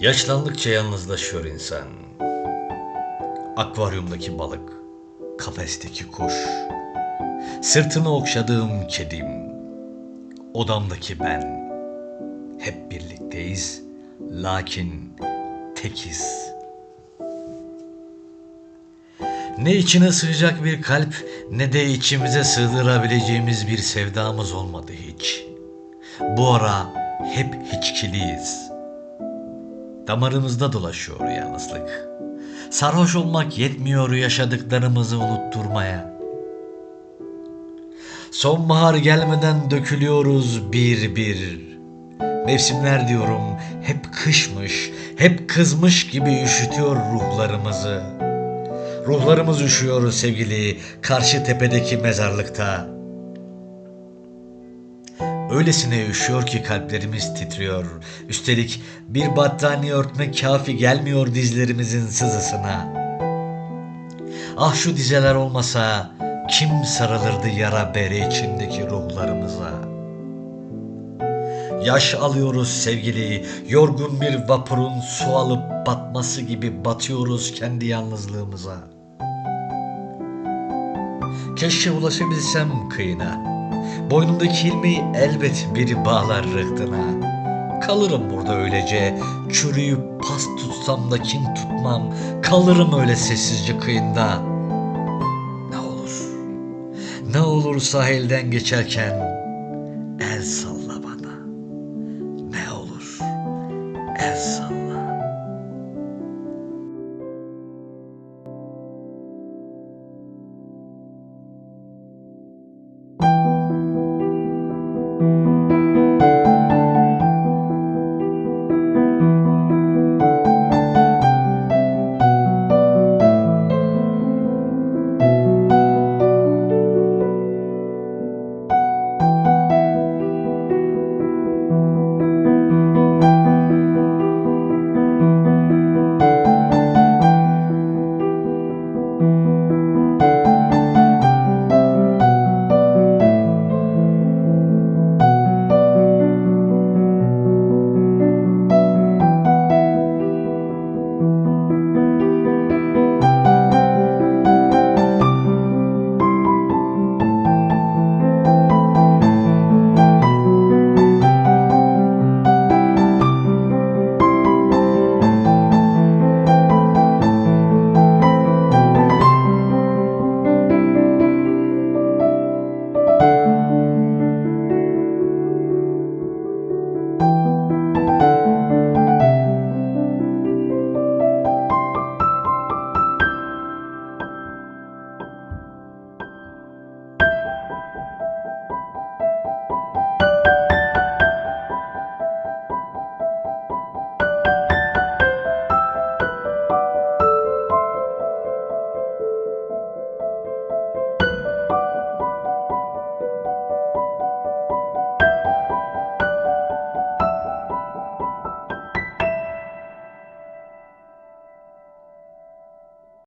Yaşlandıkça yalnızlaşıyor insan. Akvaryumdaki balık, kafesteki kuş, sırtını okşadığım kedim, odamdaki ben. Hep birlikteyiz, lakin tekiz. Ne içine sığacak bir kalp ne de içimize sığdırabileceğimiz bir sevdamız olmadı hiç. Bu ara hep hiçkiliyiz. Damarımızda dolaşıyor yalnızlık. Sarhoş olmak yetmiyor yaşadıklarımızı unutturmaya. Sonbahar gelmeden dökülüyoruz bir bir. Mevsimler diyorum hep kışmış, hep kızmış gibi üşütüyor ruhlarımızı. Ruhlarımız üşüyor sevgili karşı tepedeki mezarlıkta. Öylesine üşüyor ki kalplerimiz titriyor. Üstelik bir battaniye örtmek kafi gelmiyor dizlerimizin sızısına. Ah şu dizeler olmasa kim sarılırdı yara bere içindeki ruhlarımıza? Yaş alıyoruz sevgili, yorgun bir vapurun su alıp batması gibi batıyoruz kendi yalnızlığımıza. Keşke ulaşabilsem kıyına. Boynumdaki ilmeği elbet biri bağlar rıhtına. Kalırım burada öylece, çürüyüp pas tutsam da kin tutmam. Kalırım öyle sessizce kıyında. Ne olur, ne olur sahilden geçerken el salla bana. Ne olur, el salla.